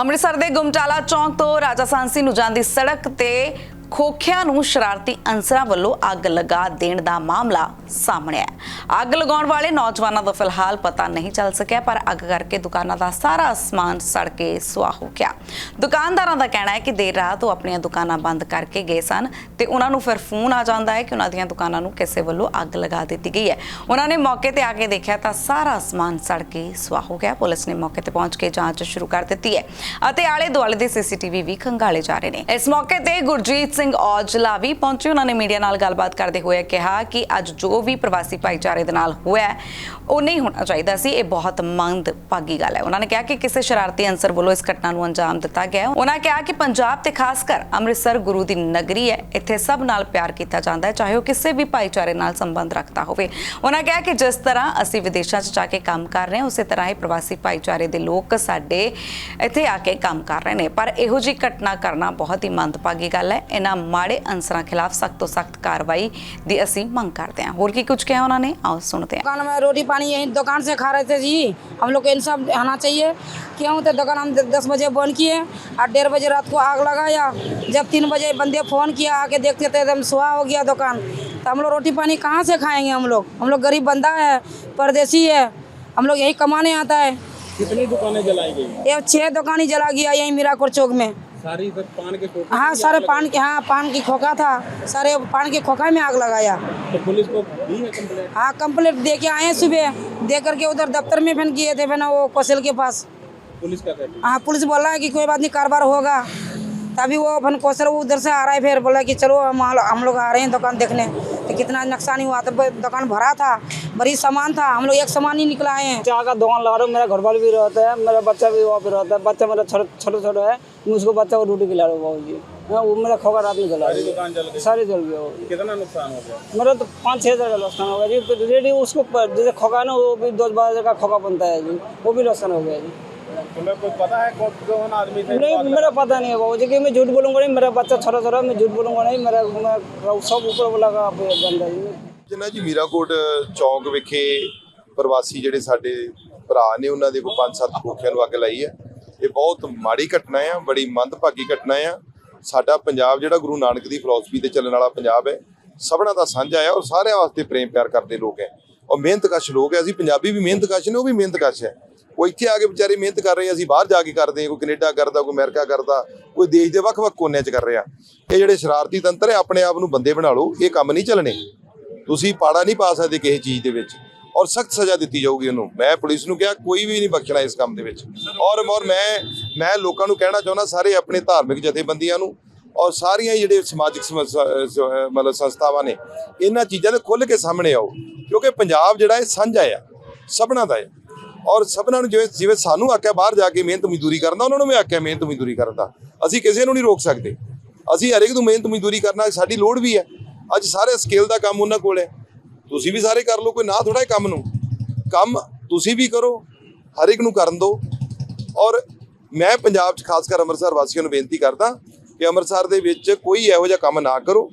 ਅੰਮ੍ਰਿਤਸਰ ਦੇ ਗੁਮਟਾਲਾ ਚੌਂਕ ਤੋਂ ਰਾਜਾ ਸਾਂਸੀ ਨੂੰ ਜਾਂਦੀ ਸੜਕ ਤੇ ਖੋਖਿਆਂ ਨੂੰ ਸ਼ਰਾਰਤੀ ਅਨਸਰਾਂ ਵੱਲੋਂ ਅੱਗ ਲਗਾ ਦੇਣ ਦਾ ਮਾਮਲਾ ਸਾਹਮਣੇ ਆਇਆ ਅੱਗ ਲਗਾਉਣ ਵਾਲੇ ਨੌਜਵਾਨਾਂ ਦਾ ਫਿਲਹਾਲ ਪਤਾ ਨਹੀਂ ਚੱਲ ਸਕਿਆ, ਪਰ ਅੱਗ ਕਰਕੇ ਦੁਕਾਨਾਂ ਦਾ ਸਾਰਾ ਸਮਾਨ ਸੜ ਕੇ ਸੁਆਹ ਹੋ ਗਿਆ। ਦੁਕਾਨਦਾਰਾਂ ਦਾ ਕਹਿਣਾ ਹੈ ਕਿ ਦੇਰ ਰਾਤ ਉਹ ਆਪਣੀਆਂ ਦੁਕਾਨਾਂ ਬੰਦ ਕਰਕੇ ਗਏ ਸਨ ਤੇ ਉਹਨਾਂ ਨੂੰ ਫਿਰ ਫੋਨ ਆ ਜਾਂਦਾ ਹੈ ਕਿ ਉਹਨਾਂ ਦੀਆਂ ਦੁਕਾਨਾਂ ਨੂੰ ਕਿਸੇ ਵੱਲੋਂ ਅੱਗ ਲਗਾ ਦਿੱਤੀ ਗਈ ਹੈ। ਉਹਨਾਂ ਨੇ ਮੌਕੇ ਤੇ ਆ ਕੇ ਦੇਖਿਆ ਤਾਂ ਸਾਰਾ ਸਮਾਨ ਸੜ ਕੇ ਸੁਆਹ ਹੋ ਗਿਆ। ਪੁਲਿਸ ਨੇ ਮੌਕੇ ਤੇ ਪਹੁੰਚ ਕੇ ਜਾਂਚ ਸ਼ੁਰੂ ਕਰ ਦਿੱਤੀ ਹੈ ਅਤੇ ਆਲੇ ਦੁਆਲੇ ਦੇ ਸੀਸੀਟੀਵੀ ਵੀ ਖੰਗਾਲੇ ਜਾ ਰਹੇ ਨੇ। ਇਸ ਮੌਕੇ ਤੇ ਗੁਰਜੀਤ ਸਿੰਘ ਔਜਲਾ ਵੀ ਪਹੁੰਚੇ, ਉਹਨਾਂ ਨੇ ਮੀਡੀਆ ਨਾਲ ਗੱਲਬਾਤ ਕਰਦੇ ਹੋਏ ਕਿਹਾ ਕਿ ਅੱਜ ਜੋ ਵੀ ਪ੍ਰਵਾਸੀ ਭਾਈਚਾਰੇ ਦੇ ਨਾਲ ਹੋਇਆ ਉਹ ਨਹੀਂ ਹੋਣਾ ਚਾਹੀਦਾ ਸੀ, ਇਹ ਬਹੁਤ ਮੰਦ, ਭਾਗੀ ਗੱਲ ਹੈ। ਉਹਨਾਂ ਨੇ ਕਿਹਾ ਕਿ ਕਿਸੇ ਸ਼ਰਾਰਤੀ ਅੰਸਰ ਵੱਲੋਂ ਇਸ ਘਟਨਾ ਨੂੰ ਅੰਜਾਮ ਦਿੱਤਾ ਗਿਆ ਉਹਨਾਂ ਕਿਹਾ ਕਿ ਪੰਜਾਬ ਤੇ ਖਾਸ ਕਰ ਅੰਮ੍ਰਿਤਸਰ ਗੁਰੂ ਦੀ ਨਗਰੀ ਹੈ, ਇੱਥੇ ਸਭ ਨਾਲ ਪਿਆਰ ਕੀਤਾ ਜਾਂਦਾ ਹੈ, ਚਾਹੇ ਉਹ ਕਿਸੇ ਵੀ ਭਾਈਚਾਰੇ ਨਾਲ ਸੰਬੰਧ ਰੱਖਦਾ ਹੋਵੇ। ਉਹਨਾਂ ਕਿਹਾ ਕਿ ਜਿਸ ਤਰ੍ਹਾਂ ਅਸੀਂ ਵਿਦੇਸ਼ਾਂ 'ਚ ਜਾ ਕੇ ਕੰਮ ਕਰ ਰਹੇ ਹਾਂ, ਉਸੇ ਤਰ੍ਹਾਂ ਹੀ ਪ੍ਰਵਾਸੀ ਭਾਈਚਾਰੇ ਦੇ ਲੋਕ ਸਾਡੇ ਇੱਥੇ ਆ ਕੇ ਕੰਮ ਕਰ ਰਹੇ ਨੇ। ਪਰ ਇਹੋ ਜਿਹੀ ਘਟਨਾ ਕਰਨਾ ਬਹੁਤ ਹੀ ਮੰਦਭਾਗੀ ਗੱਲ ਹੈ। ਇਹਨਾਂ ਮਾੜੇ ਅੰਸਰਾਂ ਖਿਲਾਫ ਸਖਤ ਤੋਂ ਸਖਤ ਕਾਰਵਾਈ ਦੀ ਅਸੀਂ ਮੰਗ ਕਰਦੇ ਹਾਂ ਹੋਰ ਕੀ ਕੁਝ ਕਿਹਾ ਉਹਨਾਂ ਨੇ ਆਓ ਸੁਣਦੇ ਹਾਂ दुकान में रोटी पानी यहीं दुकान से खा रहे थे जी हम लोग को इंसाफ आना चाहिए क्यों तो दुकान हम दस बजे बंद किए और डेढ़ बजे रात को आग लगाया जब तीन बजे बंदे फ़ोन किया आके देखते थे एकदम सुहा हो गया दुकान तो हम लोग रोटी पानी कहाँ से खाएंगे हम लोग हम लोग गरीब बंदा है परदेसी है हम लोग यही कमाने आता है कितनी दुकानें जलाई गई ये छः दुकान ही जला गया यहीं मीरापुर चौक में सारी सर पान के खोखे हाँ सारे पान के हाँ पान की खोखा था। सारे पान के खोखा में आग लगाया। तो पुलिस को दी है कंप्लेंट हाँ कंप्लेंट दे के आए सुबह। दे करके उधर दफ्तर में फिर किए थे फिर वो कौशल के पास। पुलिस का हाँ? पुलिस बोला है कि कोई बात नहीं कारोबार होगा। तभी वो अपन कौशल वो उधर से आ रहा है फिर बोला कि चलो हम हम लोग आ रहे हैं दुकान देखने। तो कितना नुकसान हुआ तो दुकान भरा था। बड़ी सामान था हम लोग एक सामान ही निकला आए हैं। चाय का दुकान लगा रहा हूँ मेरा घर वाले भी रहता है मेरा बच्चा भी वहाँ पे रहता है। बच्चा मेरा छोटा छोटा है मैं उसको बच्चा को रोटी खिला रहा हूँ बाबू जी हाँ, वो मेरा खोखा रात में जला सारी जल गई। गया कितना नुकसान हो गया? मेरा तो पाँच छः हज़ार का नुकसान हो गया जी। रेडी उसको जैसे खोखा है ना वो भी दस बारह हज़ार का खोखा बनता है जी। वो भी नुकसान हो गया जी। पता है कौन आदमी नहीं मेरा पता नहीं है बाबू जी कि मैं झूठ बोलूँगा नहीं मेरा बच्चा छोटा छोटा मैं झूठ बोलूँगा नहीं मेरा सब ऊपर वाला का बंदा जी। ਜਿੰਨਾ ਜੀ ਮੀਰਾਕੋਟ ਚੌਂਕ ਵਿਖੇ ਪ੍ਰਵਾਸੀ ਜਿਹੜੇ ਸਾਡੇ ਭਰਾ ਨੇ, ਉਹਨਾਂ ਦੇ ਕੋਈ ਪੰਜ ਸੱਤ ਖੋਖਿਆਂ ਨੂੰ ਅੱਗ ਲਾਈ ਹੈ। ਇਹ ਬਹੁਤ ਮਾੜੀ ਘਟਨਾ ਆ, ਬੜੀ ਮੰਦਭਾਗੀ ਘਟਨਾ ਆ। ਸਾਡਾ ਪੰਜਾਬ ਜਿਹੜਾ ਗੁਰੂ ਨਾਨਕ ਦੀ ਫਿਲਾਸਫੀ ਤੇ ਚੱਲਣ ਵਾਲਾ ਪੰਜਾਬ ਹੈ, ਸਭਨਾਂ ਦਾ ਸਾਂਝਾ ਆ ਔਰ ਸਾਰਿਆਂ ਵਾਸਤੇ ਪ੍ਰੇਮ ਪਿਆਰ ਕਰਦੇ ਲੋਕ ਹੈ। ਔਰ ਮਿਹਨਤਕਸ਼ ਲੋਕ ਹੈ, ਅਸੀਂ ਪੰਜਾਬੀ ਵੀ ਮਿਹਨਤਕਸ਼ ਨੇ, ਉਹ ਵੀ ਮਿਹਨਤਕਸ਼ ਹੈ। ਉਹ ਇੱਥੇ ਆ ਕੇ ਵਿਚਾਰੇ ਮਿਹਨਤ ਕਰ ਰਹੇ ਅਸੀਂ ਬਾਹਰ ਜਾ ਕੇ ਕਰਦੇ ਹਾਂ, ਕੋਈ ਕੈਨੇਡਾ ਕਰਦਾ, ਕੋਈ ਅਮਰੀਕਾ ਕਰਦਾ, ਕੋਈ ਦੇਸ਼ ਦੇ ਵੱਖ-ਵੱਖ ਕੋਨਿਆਂ 'ਚ ਕਰ ਰਿਹਾ ਇਹ ਜਿਹੜੇ ਸ਼ਰਾਰਤੀ ਤੰਤਰ ਹੈ, ਆਪਣੇ ਆਪ ਨੂੰ ਬੰਦੇ ਬਣਾ ਲਓ, ਇਹ ਕੰਮ ਨਹੀਂ ਚੱਲਣੇ। ਤੁਸੀਂ ਪਾੜਾ ਨਹੀਂ ਪਾ ਸਕਦੇ ਕਿਸੇ ਚੀਜ਼ ਦੇ ਵਿੱਚ। ਔਰ ਸਖਤ ਸਜ਼ਾ ਦਿੱਤੀ ਜਾਊਗੀ ਉਹਨੂੰ। ਮੈਂ ਪੁਲਿਸ ਨੂੰ ਕਿਹਾ, ਕੋਈ ਵੀ ਨਹੀਂ ਬਖਸ਼ਣਾ ਇਸ ਕੰਮ ਦੇ ਵਿੱਚ। ਔਰ ਔਰ ਮੈਂ ਮੈਂ ਲੋਕਾਂ ਨੂੰ ਕਹਿਣਾ ਚਾਹੁੰਦਾ, ਸਾਰੇ ਆਪਣੇ ਧਾਰਮਿਕ ਜਥੇਬੰਦੀਆਂ ਨੂੰ ਔਰ ਸਾਰੀਆਂ ਹੀ ਜਿਹੜੇ ਸਮਾਜਿਕ ਸਮ- ਮਤਲਬ ਸੰਸਥਾਵਾਂ ਨੇ, ਇਹਨਾਂ ਚੀਜ਼ਾਂ ਦੇ ਖੁੱਲ੍ਹ ਕੇ ਸਾਹਮਣੇ ਆਓ। ਕਿਉਂਕਿ ਪੰਜਾਬ ਜਿਹੜਾ ਇਹ ਸਾਂਝਾ ਆ, ਸਭਨਾ ਦਾ ਹੈ ਔਰ ਸਭਨਾਂ ਨੂੰ ਜਿਵੇਂ ਜਿਵੇਂ ਸਾਨੂੰ ਆਖਿਆ ਬਾਹਰ ਜਾ ਕੇ ਮਿਹਨਤ ਮਜ਼ਦੂਰੀ ਕਰਨ ਦਾ ਉਹਨਾਂ ਨੂੰ ਵੀ ਆਖਿਆ ਮਿਹਨਤ ਮਜ਼ਦੂਰੀ ਕਰਨ ਦਾ। ਅਸੀਂ ਕਿਸੇ ਨੂੰ ਨਹੀਂ ਰੋਕ ਸਕਦੇ। ਅਸੀਂ ਹਰੇਕ ਨੂੰ ਮਿਹਨਤ ਮਜ਼ਦੂਰੀ ਕਰਨਾ, ਸਾਡੀ ਲੋੜ ਵੀ ਹੈ। ਅੱਜ ਸਾਰੇ ਸਕੇਲ ਦਾ ਕੰਮ ਉਹਨਾਂ ਕੋਲ ਹੈ। ਤੁਸੀਂ ਵੀ ਸਾਰੇ ਕਰ ਲਓ, ਕੋਈ ਨਾ ਥੋੜਾ ਕੰਮ ਨੂੰ। ਕੰਮ ਤੁਸੀਂ ਵੀ ਕਰੋ, ਹਰ ਇੱਕ ਨੂੰ ਕਰਨ ਦਿਓ ਔਰ ਮੈਂ ਪੰਜਾਬ 'ਚ ਖਾਸ ਕਰ ਅੰਮ੍ਰਿਤਸਰ ਵਾਸੀਆਂ ਨੂੰ ਬੇਨਤੀ ਕਰਦਾ ਕਿ ਅੰਮ੍ਰਿਤਸਰ ਦੇ ਵਿੱਚ ਕੋਈ ਇਹੋ ਜਿਹਾ ਕੰਮ ਨਾ ਕਰੋ,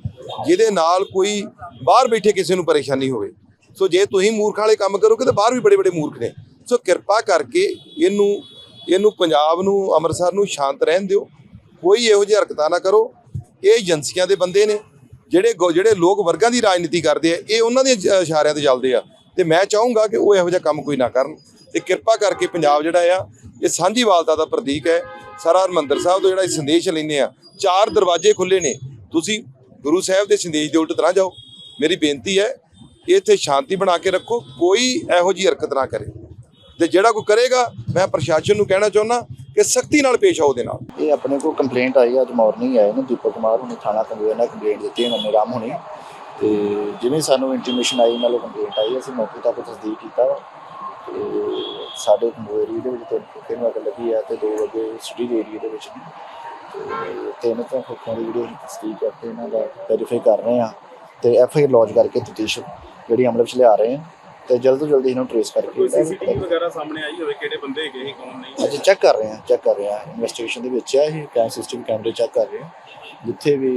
ਜਿਹਦੇ ਨਾਲ ਕੋਈ ਬਾਹਰ ਬੈਠੇ ਕਿਸੇ ਨੂੰ ਪਰੇਸ਼ਾਨੀ ਹੋਵੇ। ਸੋ ਜੇ ਤੁਸੀਂ ਮੂਰਖਾਂ ਵਾਲੇ ਕੰਮ ਕਰੋਗੇ ਤਾਂ ਬਾਹਰ ਵੀ ਬੜੇ ਬੜੇ ਮੂਰਖ ਨੇ। ਸੋ ਕਿਰਪਾ ਕਰਕੇ ਇਹਨੂੰ ਇਹਨੂੰ ਪੰਜਾਬ ਨੂੰ, ਅੰਮ੍ਰਿਤਸਰ ਨੂੰ ਸ਼ਾਂਤ ਰਹਿਣ ਦਿਓ। ਕੋਈ ਇਹੋ ਜਿਹੀ ਹਰਕਤਾਂ ਨਾ ਕਰੋ। ਇਹ ਏਜੰਸੀਆਂ ਦੇ ਬੰਦੇ ਨੇ। ਜਿਹੜੇ ਗੋ- ਜਿਹੜੇ ਲੋਕ ਵਰਗਾਂ ਦੀ ਰਾਜਨੀਤੀ ਕਰਦੇ ਆ, ਇਹ ਉਹਨਾਂ ਦੇ ਇਸ਼ਾਰਿਆਂ ਤੇ ਚੱਲਦੇ ਆ। ਤੇ ਮੈਂ ਚਾਹੂੰਗਾ ਕਿ ਉਹ ਇਹੋ ਜਿਹਾ ਕੰਮ ਕੋਈ ਨਾ ਕਰਨ। ਤੇ ਕਿਰਪਾ ਕਰਕੇ ਪੰਜਾਬ ਜਿਹੜਾ ਆ, ਇਹ ਸਾਂਝੀਵਾਲਤਾ ਦਾ ਪ੍ਰਤੀਕ ਹੈ। ਸਾਰਾ ਹਰਮੰਦਰ ਸਾਹਿਬ ਤੋਂ ਜਿਹੜਾ ਇਹ ਸੰਦੇਸ਼ ਲੈਂਦੇ ਆ, ਚਾਰ ਦਰਵਾਜ਼ੇ ਖੁੱਲੇ ਨੇ। ਤੁਸੀਂ ਗੁਰੂ ਸਾਹਿਬ ਦੇ ਸੰਦੇਸ਼ ਦੇ ਉਲਟ ਤਰ੍ਹਾਂ ਜਾਓ। ਮੇਰੀ ਬੇਨਤੀ ਹੈ, ਇੱਥੇ ਸ਼ਾਂਤੀ ਬਣਾ ਕੇ ਰੱਖੋ, ਕੋਈ ਇਹੋ ਜਿਹੀ ਹਰਕਤ ਨਾ ਕਰੇ। ਤੇ ਜਿਹੜਾ ਕੋਈ ਕਰੇਗਾ, ਮੈਂ ਪ੍ਰਸ਼ਾਸਨ ਨੂੰ ਕਹਿਣਾ ਚਾਹੁੰਦਾ ਕਿ ਸਖਤੀ ਨਾਲ ਪੇਸ਼ ਆਓ ਉਹਦੇ ਨਾਲ। ਇਹ ਆਪਣੇ ਕੋਲ ਕੰਪਲੇਂਟ ਆਈ, ਅੱਜ ਮਾਰਨਿੰਗ ਆਏ ਨੇ ਦੀਪਕ ਕੁਮਾਰ ਹੁਣੇ, ਥਾਣਾ ਕੰਗੋਇਆ ਨਾਲ ਕੰਪਲੇਂਟ ਦਿੱਤੀ ਹੈ ਨੰਨੇ ਰਾਮ ਹੁਣੇ। ਤੇ ਜਿਵੇਂ ਸਾਨੂੰ ਇੰਟੀਮੇਸ਼ਨ ਆਈ ਨਾਲੋਂ ਕੰਪਲੇਂਟ ਆਈ, ਅਸੀਂ ਮੌਕੇ ਤੱਕ ਤਸਦੀਕ ਕੀਤਾ। ਵਾ ਤੇ ਸਾਡੇ ਕੰਗੋਇਆ ਏਰੀਆ ਦੇ ਵਿੱਚ ਤਿੰਨ ਖੋਖੇ ਨੂੰ ਅੱਗ ਲੱਗੀ ਹੈ ਤੇ ਦੋ ਅੱਗੇ ਸਿਟੀ ਦੇ ਏਰੀਆ ਦੇ ਵਿੱਚ ਨੇ। ਤੇ ਤਿੰਨ ਤੋਂ ਖੋਖਿਆਂ ਦੀ ਜਿਹੜੀ ਤਸਦੀਕ ਕਰਕੇ ਇਹਨਾਂ ਦਾ ਵੈਰੀਫਾਈ ਕਰ ਰਹੇ ਹਾਂ ਤੇ ਐਫ ਆਈ ਆਰ ਲੌਂਚ ਕਰਕੇ ਤਫਤੀਸ਼ ਜਿਹੜੀ ਅਮਲ ਵਿੱਚ ਲਿਆ ਰਹੇ ਹਾਂ ਤੇ ਜਲਦ ਤੋਂ ਜਲਦ ਇਹਨੂੰ ਟ੍ਰੇਸ ਕਰਕੇ ਕੋਈ ਸੀਸੀਟੀਵੀ ਵਗੈਰਹ ਸਾਹਮਣੇ ਆਈ ਹੋਵੇ ਕਿਹੜੇ ਬੰਦੇ ਹੈਗੇ ਸੀ ਕੌਣ ਨਹੀਂ? ਅੱਜ ਚੈੱਕ ਕਰ ਰਹੇ ਹਾਂ ਚੈੱਕ ਕਰ ਰਹੇ ਹਾਂ। ਇਨਵੈਸਟੀਗੇਸ਼ਨ ਦੇ ਵਿੱਚ ਹੈ ਇਹ ਕੈਮ ਸਿਸਟਮ ਕੈਮਰੇ ਚੈੱਕ ਕਰ ਰਹੇ ਹਾਂ। ਜਿੱਥੇ ਵੀ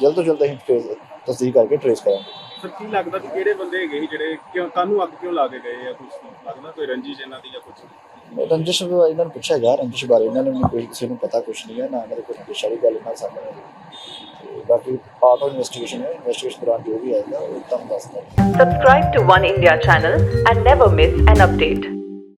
ਜਲਦ ਤੋਂ ਜਲਦ ਅਸੀਂ trace- ਤਸਦੀਕ ਕਰਕੇ ਟ੍ਰੇਸ ਕਰਾਂਗੇ। ਸਰ ਕੀ ਲੱਗਦਾ ਕਿ ਕਿਹੜੇ ਬੰਦੇ ਹੈਗੇ ਸੀ ਜਿਹੜੇ ਕਿਉਂ ਕਾਨੂੰ ਅੱਗ ਕਿਉਂ ਲਾ ਕੇ ਗਏ ਆ ਕੁਝ ਲੱਗਦਾ ਕੋਈ ਰੰਜਿਸ਼ ਇਹਨਾਂ ਦੀ ਜਾਂ ਕੁਝ ਰੰਜਿਸ਼ ਨੂੰ ਇਹਨਾਂ ਨੂੰ ਪੁੱਛਿਆ ਗਿਆ ਰੰਜਿਸ਼ ਬਾਰੇ ਇਹਨਾਂ ਨੂੰ ਕੋਈ ਕਿਸੇ ਨੂੰ ਪਤਾ ਕੁਝ ਨਹੀਂ ਹੈ ਨਾ ਇਹਨਾਂ ਦੇ ਕੋਈ ਰੰਜਿਸ਼ ਵਾਲੀ ਗੱਲ ਨਾਲ ਸਾਹਮਣੇ ਆਈ। बाकी पार्ट ऑफ इन्वेस्टिगेशन है इन्वेस्टिगेशन दौरान जो भी आएगा वो एकदम दस subscribe to One India channel and never miss an update